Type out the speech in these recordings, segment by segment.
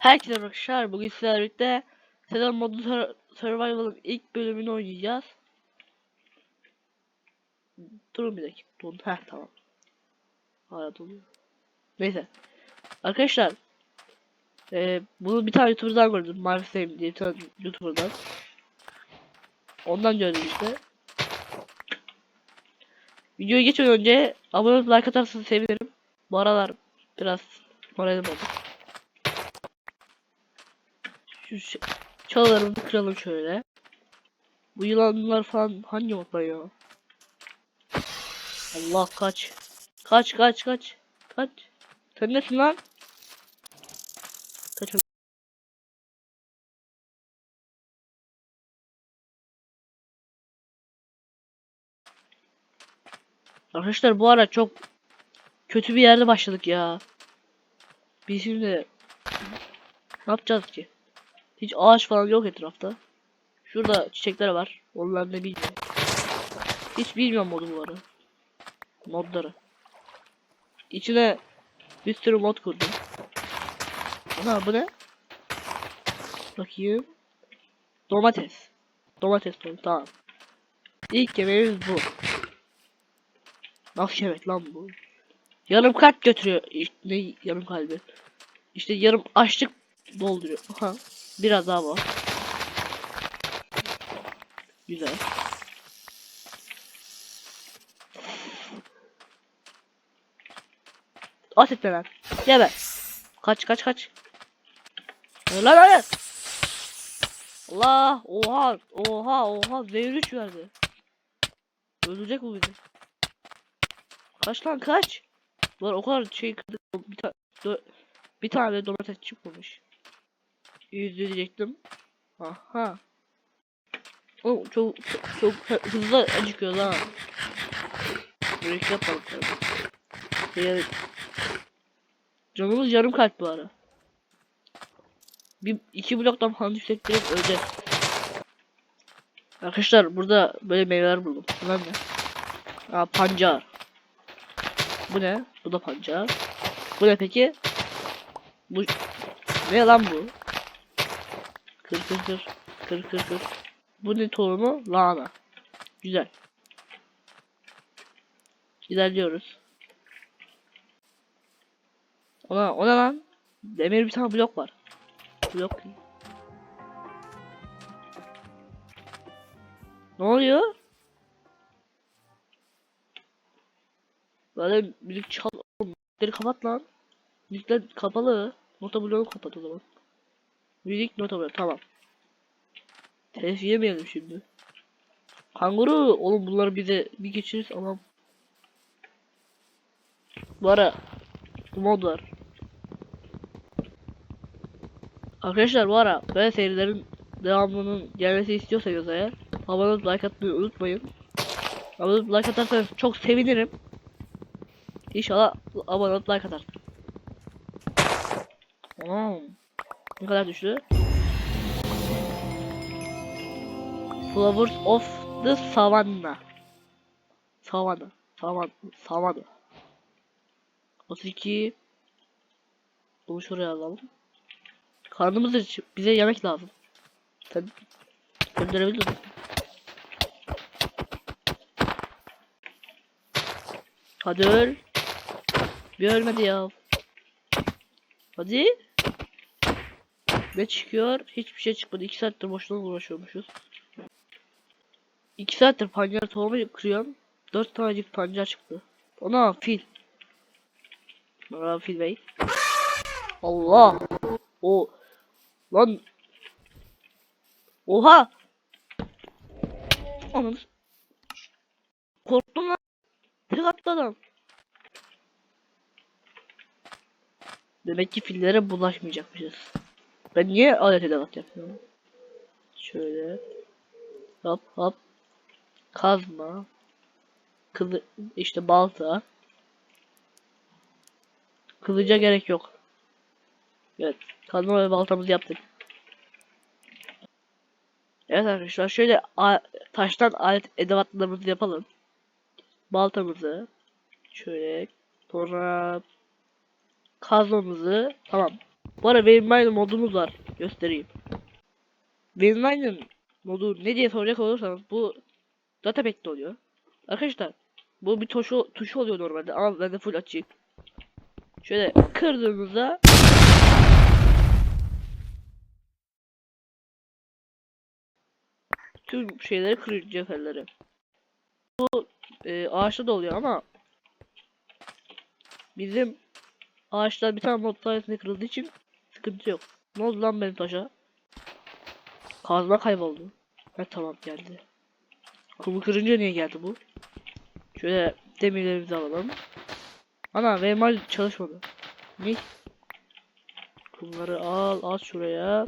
Herkese arkadaşlar bugün sizlerle birlikte Sezon modu Sur- Survival'ın ilk bölümünü oynayacağız. Durun bir dakika. Durun. Heh tamam. Hala doluyor. Neyse. Arkadaşlar eee bunu bir tane YouTuber'dan gördüm. Mavi Sevim diye bir tane YouTuber'dan. Ondan gördüm işte. Videoya geçmeden önce abone olup like atarsanız sevinirim. Bu aralar biraz moralim bozuk. Şu çalılarımızı kıralım şöyle. Bu yılanlar falan hangi moddan ya? Allah kaç. Kaç kaç kaç. Kaç. Sen nesin lan? Kaç. Arkadaşlar bu ara çok kötü bir yerde başladık ya. Biz şimdi ne yapacağız ki? Hiç ağaç falan yok etrafta. Şurada çiçekler var. Onlar ne bilmiyorum. Hiç bilmiyorum modu bu arada. Modları. İçine bir sürü mod kurdum. Ana bu ne? Bakayım. Domates. Domates tohumu tamam. İlk yemeğimiz bu. Nasıl yemek lan bu? Yarım kalp götürüyor. İşte ne yarım kalbi? İşte yarım açlık dolduruyor. Aha. Biraz daha var. Güzel. At etme lan. Gel be. Kaç kaç kaç. Lan lan. Allah. Oha. Oha. Oha. Zehir üç verdi. Öldürecek bu bizi. Kaç lan kaç. Var o kadar şey kırdık. Bir, ta bir tane domates çıkmamış. Yüz diyecektim. Aha. O çok çok, çok hızlı acıkıyor lan. Börek yapalım tabii. Yani, canımız yarım kalp bu ara. Bir iki bloktan falan düşsek direkt öleceğiz. Arkadaşlar burada böyle meyveler buldum. Bunlar ne? Aa pancar. Bu ne? Bu da pancar. Bu ne peki? Bu ne lan bu? Kır kır kır. Kır kır kır. Bu ne tohumu? Lahana. Güzel. İlerliyoruz. Ona, ona lan. Demir bir tane blok var. Blok. Ne oluyor? Böyle müzik çal. Müzikleri kapat lan. Müzikler kapalı. Nota bloğunu kapat o zaman. Müzik nota bloğu tamam. Telif yemeyelim şimdi. Kanguru oğlum bunları bize bir geçiriz ama Bu ara bu mod var. Arkadaşlar bu ara böyle serilerin devamının gelmesi istiyorsanız eğer abone olup like atmayı unutmayın. Abone olup like atarsanız çok sevinirim. İnşallah abone olup like atarsın. Tamam. Ne kadar düştü? Flowers of the Savannah. Savannah. Savannah. Savannah. 32 Bunu şuraya alalım. Karnımız aç. Bize yemek lazım. Sen gönderebilir misin? Hadi öl. Bir ölmedi ya. Hadi. Ne çıkıyor? Hiçbir şey çıkmadı. 2 saattir boşuna uğraşıyormuşuz. 2 saattir pancar tohumu kırıyorum. 4 tanecik pancar çıktı. Ona fil. Merhaba fil bey. Allah. O. Lan. Oha. Anam. Korktum lan. Tek attı adam. Demek ki fillere bulaşmayacakmışız. Ben niye alet edevat yapıyorum? Şöyle. Hop hop. Kazma. Kılı işte balta. Kılıca gerek yok. Evet. Kazma ve baltamızı yaptık. Evet arkadaşlar şöyle taştan alet edevatlarımızı yapalım. Baltamızı şöyle sonra kazmamızı tamam. Bu arada Wayne modumuz var. Göstereyim. Wayne modu ne diye soracak olursanız bu datapack'te oluyor. Arkadaşlar bu bir tuşu, tuşu oluyor normalde ama bende full açık. Şöyle kırdığınızda tüm şeyleri kırıyor cevherleri. Bu e, ağaçta da oluyor ama bizim ağaçlar bir tane mod sayesinde kırıldığı için sıkıntı yok. Ne oldu lan benim taşa? Kazma kayboldu. Ha tamam geldi. Kumu kırınca niye geldi bu? Şöyle demirlerimizi alalım. Ana VML çalışmadı. Ne? Kumları al, at şuraya.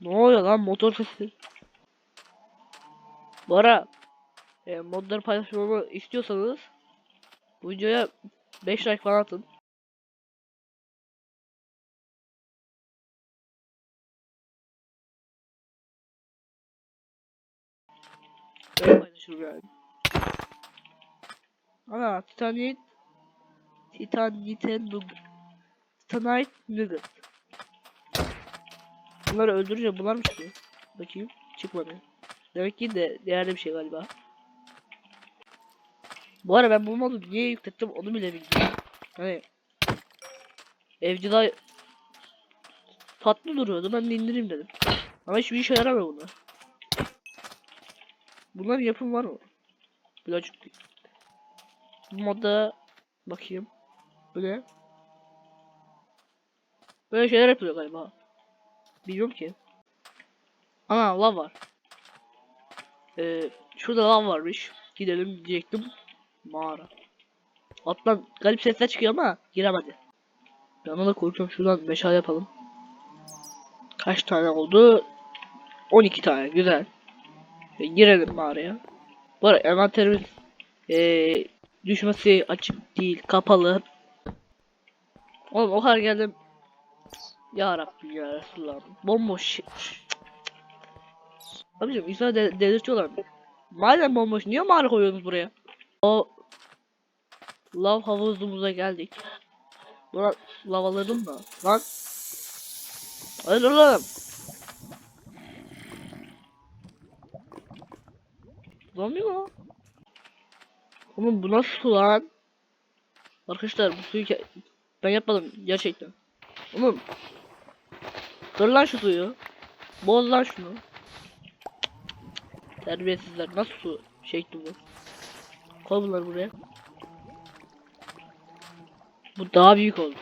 Ne oluyor lan motor sesi? Bu ara e, modları paylaşmamı istiyorsanız bu videoya 5 like falan atın. Öyle paylaşırım yani. Ana Titanite Titanite Nugget Titanite Nugget Bunları öldürünce bunlar mı çıkıyor? Bakayım çıkmadı. Demek ki de değerli bir şey galiba. Bu ara ben bu modu niye yüklettim onu bile bilmiyorum. Hani evcila tatlı duruyordu ben de indireyim dedim. Ama hiçbir işe yaramıyor bunlar. Bunların yapım var mı? Birazcık değil. Bu modda bakayım. Ne? Böyle şeyler yapılıyor galiba. Bilmiyorum ki. Ana lav var. Ee, şurada lav varmış. Gidelim diyecektim. Mağara. Alttan garip sesler çıkıyor ama giremedi. Ben ona da korkuyorum. Şuradan meşale yapalım. Kaç tane oldu? 12 tane. Güzel. E, girelim mağaraya. Bu arada envanterimiz ee, düşmesi açık değil. Kapalı. Oğlum o kadar geldim. Ya Rabbim ya Resulallah. Bomboş şey. Abicim insanı de delirtiyorlar. Madem bomboş niye mağara koyuyorsunuz buraya? O lav havuzumuza geldik. Buna lav alırım da. Lan. Hayır oğlum. Zombi mi o? Oğlum bu nasıl su lan? Arkadaşlar bu suyu ben yapmadım gerçekten. Oğlum. Kır lan şu suyu. Boz lan şunu. Terbiyesizler nasıl su şekli bu? Koy bunları buraya. Bu daha büyük oldu.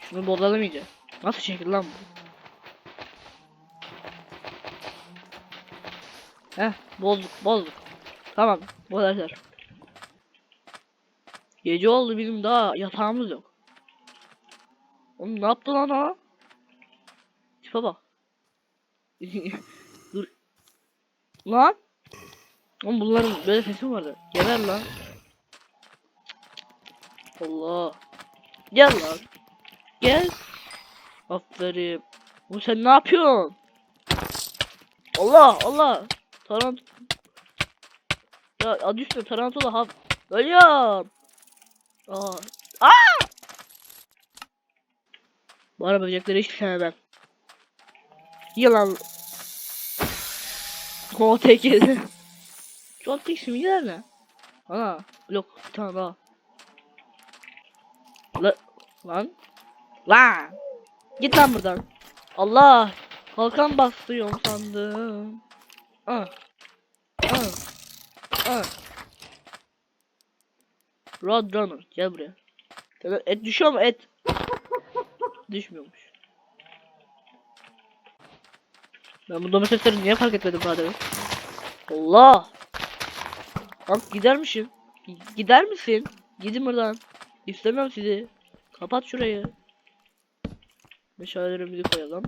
Şunu bozalım iyice. Nasıl şekil lan bu? Heh bozduk bozduk. Tamam bu yeter. Gece oldu bizim daha yatağımız yok. Oğlum ne yaptı lan o? Tipe bak. Dur. Lan. Oğlum bunların böyle sesi vardı? Geber lan. Allah. Gel lan. Gel. Aferin. Bu sen ne yapıyorsun? Allah Allah. Tarant. Ya adı üstüne tarantula ha. Ölüyorum. Aa. Aa! Bu araba böcekleri hiç sevmem. Yılan. O tek yedi. Çok tek simgeler ne? Ana. Yok bir tane daha. La, lan. Lan. Git lan buradan. Allah. Kalkan basıyorum sandım. Ah. Ah. Ah. Roadrunner gel buraya. Et düşüyor mu et? Düşmüyormuş. Ben bu domatesleri niye fark etmedim demin? Allah! Lan gidermişim. G- Gider misin? Gidin buradan. İstemiyorum sizi. Kapat şurayı. Meşalelerimizi koyalım.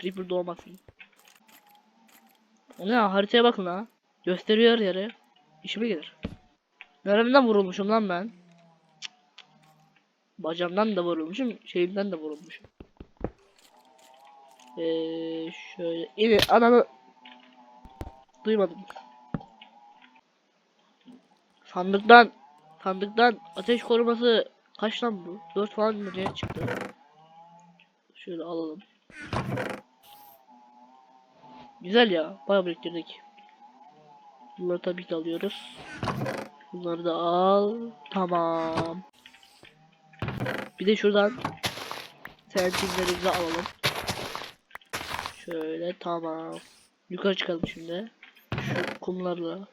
Creeper doğmasın. O ne ya? haritaya bakın ha. Gösteriyor yere. İşime gelir. Neremden vurulmuşum lan ben? Bacağımdan da vurulmuşum, şeyimden de vurulmuşum. Ee, şöyle ini ananı duymadım. Sandıktan Sandıktan ateş koruması kaç lan bu? 4 falan ne çıktı? Şöyle alalım. Güzel ya. Bayağı biriktirdik. Bunları tabii ki alıyoruz. Bunları da al. Tamam. Bir de şuradan sentinlerimizi alalım. Şöyle tamam. Yukarı çıkalım şimdi. Şu kumlarla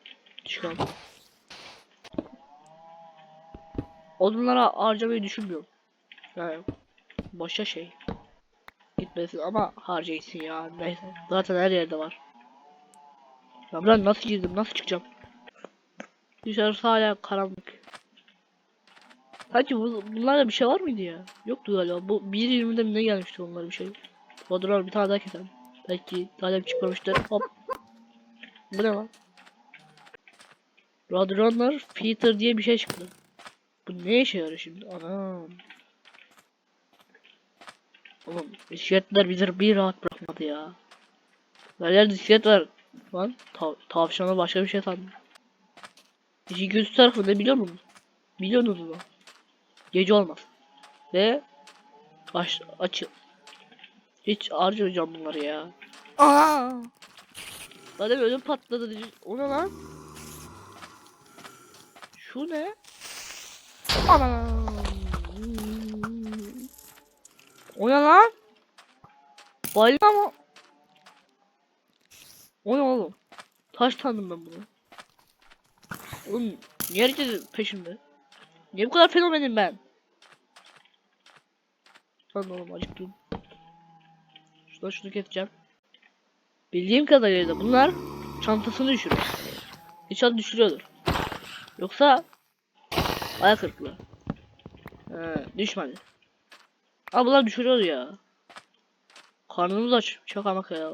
çıkalım. Odunlara harcamayı düşünmüyorum. Yani boşa şey. Gitmesin ama harcaysın ya. Neyse. Zaten her yerde var. Ya ben nasıl girdim? Nasıl çıkacağım? Dışarısı hala karanlık. Sanki bu, bunlarda bir şey var mıydı ya? Yoktu galiba. Bu 1.20'de mi ne gelmişti onlara bir şey? Odunlar bir tane daha keselim. Belki daha çıkmamıştır. Hop. Bu ne lan? Roadrunner Feature diye bir şey çıktı. Bu ne işe yarıyor şimdi? Anam. Oğlum bisikletler bizi bir rahat bırakmadı ya. Her yerde bisiklet var. Lan tav tavşana başka bir şey sandım. İşin kötü tarafı ne biliyor musun? Biliyorsunuz mu? Gece olmaz. Ve aç açıl. Hiç harcamayacağım bunları ya. Aa! Zaten ödüm patladı. O ne lan? Şu ne? Anam. O ne lan? Balina mı? O ne oğlum? Taş tanıdım ben bunu. Oğlum niye herkes peşimde? Niye bu kadar fenomenim ben? Lan oğlum acıktım. Şuradan şunu keseceğim. Bildiğim kadarıyla bunlar çantasını düşürür. İnşallah düşürüyordur. Yoksa ayak kırıklığı. He, düşmedi. Ama bunlar düşürüyor ya. Karnımız aç. Şaka maka ya.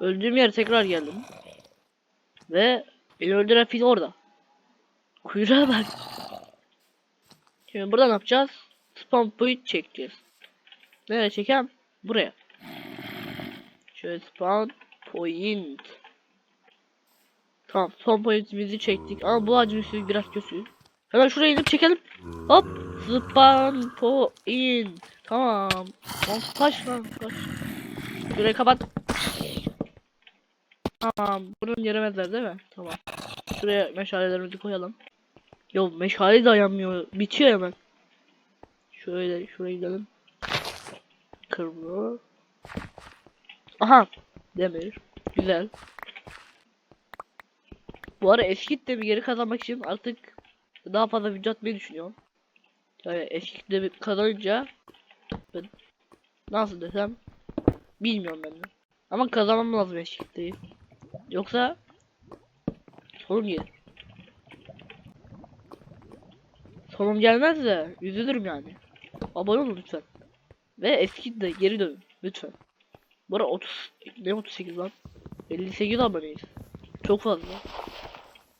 Öldüğüm yere tekrar geldim. Ve beni öldüren fil orada. Kuyruğa bak. Şimdi burada ne yapacağız? Spawn point çekeceğiz. Nereye çekem? Buraya. Şöyle spawn point. Tamam spawn pointimizi çektik ama bu üstü biraz kötü. Hemen şuraya inip çekelim. Hop. Spawn point. Tamam. Lan kaç lan kaç. Şurayı kapat. Tamam. Bunu yeremezler değil mi? Tamam. Şuraya meşalelerimizi koyalım. Yo meşale dayanmıyor. Bitiyor hemen. Şöyle şuraya gidelim. Kırmızı. Aha. Demir. Güzel. Bu ara eskit de bir geri kazanmak için artık daha fazla video atmayı düşünüyorum. Yani eskit de bir kazanınca ben nasıl desem bilmiyorum ben de. Ama kazanmam lazım eskitteyi. Yoksa sorun gelir. Sonum gelmez de üzülürüm yani. Abone olun lütfen. Ve eski de geri dönün lütfen. Bu ara 30 ne 38 lan? 58 aboneyiz. Çok fazla.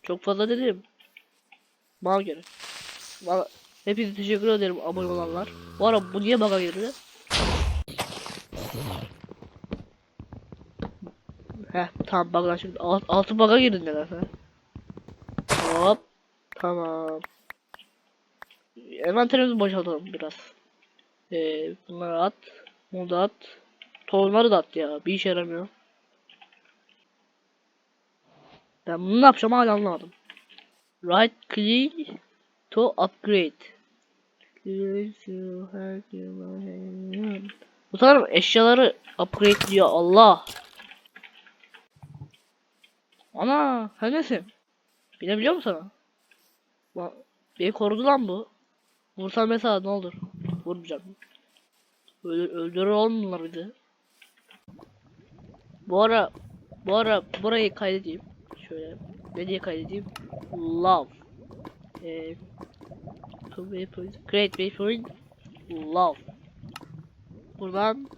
Çok fazla dedim. Bana göre. Bana hepinize teşekkür ederim abone olanlar. Bu ara bu niye bana girdi? Heh tamam bug'dan şimdi alt, altı bug'a girdin nedense. Hop. Tamam. Envanterimizi boşaltalım biraz. Ee, bunları at. Bunu da at. Tohumları da at ya. Bir işe yaramıyor. Ben bunu ne yapacağım hala anlamadım. Right click to upgrade. Bu sanırım eşyaları upgrade diyor Allah. Ana sen nesin? Binebiliyor musun sana? Beni korudu lan bu. Vursam mesela ne olur? Vurmayacağım. Öldür, öldürür oğlum bunlar bizi. Bu ara bu ara burayı kaydedeyim. Şöyle ne diye kaydedeyim? Love. Ee, to waypoint. Love. Buradan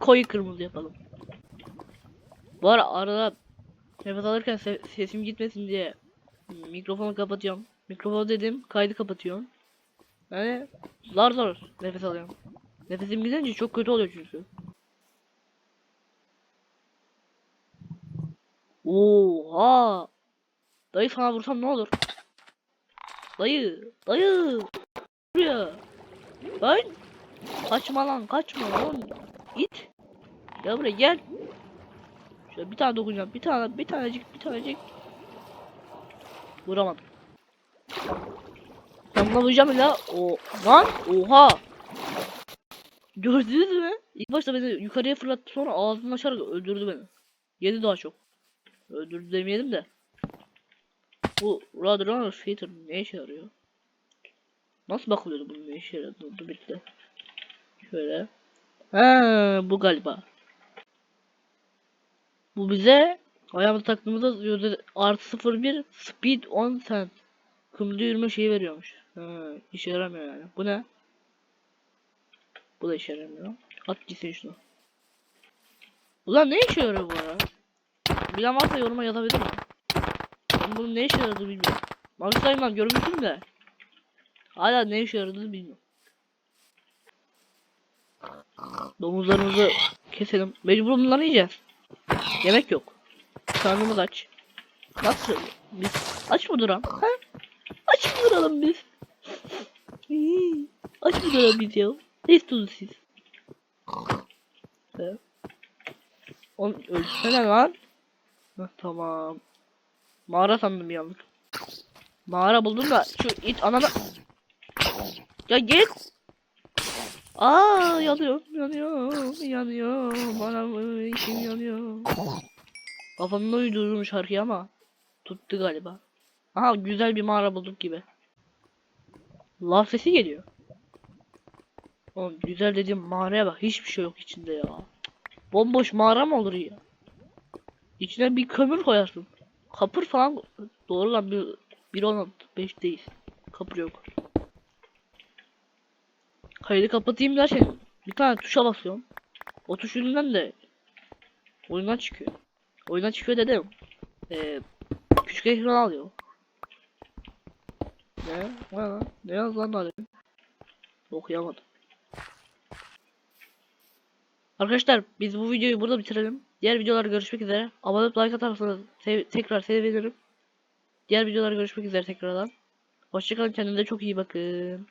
koyu kırmızı yapalım. Bu ara arada nefes alırken se sesim gitmesin diye mikrofonu kapatıyorum. Mikrofon dedim kaydı kapatıyorum. Yani zar zor nefes alıyorum. Nefesim gidince çok kötü oluyor çünkü. Oha! Dayı sana vursam ne olur? Dayı, dayı. Buraya. Lan. Kaçma lan, kaçma lan. İt. Gel buraya gel. Şöyle bir tane dokunacağım. Bir tane, bir tanecik, bir tanecik. Vuramadım. Buna vuracağım ya. O lan oha. Gördünüz mü? İlk başta beni yukarıya fırlattı sonra ağzını açarak öldürdü beni. Yedi daha çok. Öldürdü demeyelim de. Bu Roadrunner Fighter ne işe yarıyor? Nasıl bakılıyordu bunun ne işe yaradığını? Bitti. Şöyle. Ha bu galiba. Bu bize ayağımıza taktığımızda artı 01 speed 10 cent. Kumda yürüme şeyi veriyormuş. Ha, işe yaramıyor yani. Bu ne? Bu da işe yaramıyor. At gitsin şunu. Ulan ne işe yarıyor bu ara? Bilen varsa yoruma yazabilir mi? Ben bunun ne işe yaradığını bilmiyorum. Mars'tayım görmüştüm de. Hala ne işe yaradığını bilmiyorum. Domuzlarımızı keselim. Mecbur bunları yiyeceğiz. Yemek yok. Karnımız aç. Nasıl? Biz aç mı duram? Ha? Aç mı duralım biz? Aç mı duralım biz ya? Ne istiyorsunuz siz? Oğlum ölsene lan. Tamam. Mağara sandım bir. Mağara buldum da şu it anana... Ya git. Aa yanıyor, yanıyor, yanıyor. Bana işim yanıyor. Kafamda uydurmuş şarkıyı ama tuttu galiba. Aha güzel bir mağara bulduk gibi. Lav sesi geliyor. Oğlum güzel dediğim mağaraya bak hiçbir şey yok içinde ya. Bomboş mağara mı olur ya? İçine bir kömür koyarsın. Kapır falan doğru lan bir, bir olan 5 değil. Kapır yok. Kaydı kapatayım derken bir tane tuşa basıyorum. O tuş yüzünden de oyundan çıkıyor. Oyundan çıkıyor dedim. Ee, küçük ekran alıyor. Ne? Ne? Ne yaz lan demin? Okuyamadım. Arkadaşlar biz bu videoyu burada bitirelim. Diğer videolarda görüşmek üzere. Abone olup like atarsanız sev tekrar sevinirim. Diğer videolarda görüşmek üzere tekrardan. Hoşçakalın kendinize çok iyi bakın.